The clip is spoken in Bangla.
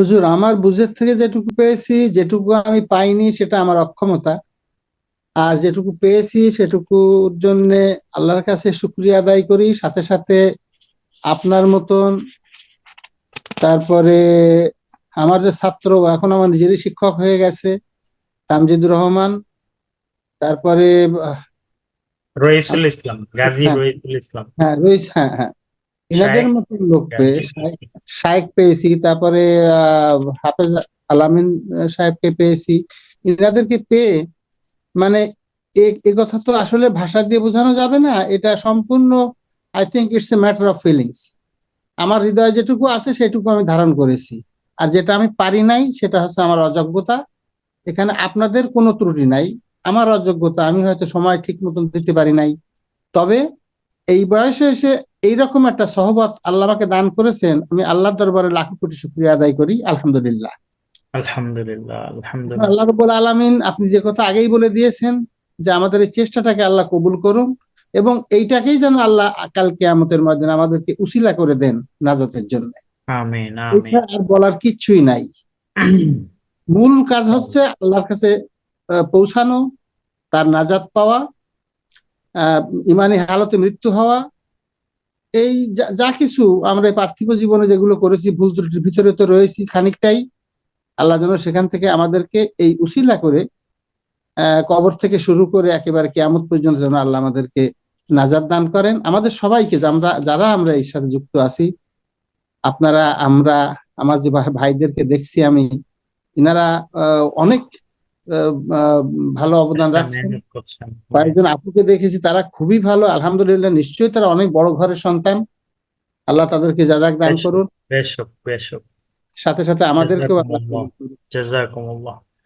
হুজুর আমার বুঝের থেকে যেটুকু পেয়েছি যেটুকু আমি পাইনি সেটা আমার অক্ষমতা। আর যেটুকু পেয়েছি সেটুকুর জন্য আল্লাহর কাছে শুক্রিয়া আদায় করি। সাথে সাথে আপনার মতন তারপরে আমার যে ছাত্র এখন আমার নিজেরই শিক্ষক হয়ে গেছে তামজিদুর রহমান। তারপরে রইসুল ইসলাম গাজী হ্যাঁ। রইসুল ইসলাম। হ্যাঁ রয়েছে হ্যাঁ হ্যাঁ। এনাদের মতন লোক পেয়ে শায়েখ পেয়েছি তারপরে আহ, হাফেজ আলামিন সাহেবকে পেয়েছি। এনাদেরকে পেয়ে মানে এ কথা তো আসলে ভাষা দিয়ে বোঝানো যাবে না এটা সম্পূর্ণ I think it's a matter of feelings আমার হৃদয়ে যেটুকু আছে সেটুকু আমি ধারণ করেছি। আর যেটা আমি পারি নাই সেটা হচ্ছে আমার অযোগ্যতা। এখানে আপনাদের কোনো ত্রুটি নাই। আমার অযোগ্যতা আমি হয়তো সময় ঠিক মতন দিতে পারি নাই। তবে এই বয়সে এসে এইরকম একটা সহবত আল্লাহ আমাকে দান করেছেন আমি আল্লাহর দরবারে লাখ কোটি শুক্রিয়া আদায় করি আলহামদুলিল্লাহ। আলহামদুলিল্লাহ আলহামদুলিল্লাহ। আল্লাহ রব্বুল আলামিন আপনি যে কথা আগেই বলে দিয়েছেন যে আমাদের এই চেষ্টাটাকে আল্লাহ কবুল করুন এবং এইটাকেই যেন আল্লাহ কাল কিয়ামতের ময়দানে আমাদেরকে উসিলা করে দেন নাজাতের জন্য। আর বলার কিচ্ছুই নাই। মূল কাজ হচ্ছে আল্লাহর কাছে পৌঁছানো তার নাজাত পাওয়া আহ, ইমানি হালতে মৃত্যু হওয়া এই যা- কিছু আমরা পার্থিব জীবনে যেগুলো করেছি, ভুল ত্রুটির ভিতরে তো রয়েছি খানিকটাই। আল্লাহ যেন সেখান থেকে আমাদেরকে এই উশিলা করে কবর থেকে শুরু করে একেবারে কিয়ামত পর্যন্ত যেন আল্লাহ আমাদেরকে নাজার দান করেন। আমাদের সবাইকে আমরা, যারা আমরা এর সাথে যুক্ত আছি, আপনারা, আমরা, আমার যে ভাইদেরকে দেখছি আমি, ইনারা অনেক ভালো অবদান রাখছেন। কয়েকজন আপুকে দেখেছি তারা খুবই ভালো আলহামদুলিল্লাহ নিশ্চয়ই তারা অনেক বড় ঘরের সন্তান। আল্লাহ তাদেরকে যাজাক দান। করুন। সাথে সাথে আমাদেরকেও। জাযাকুমুল্লাহ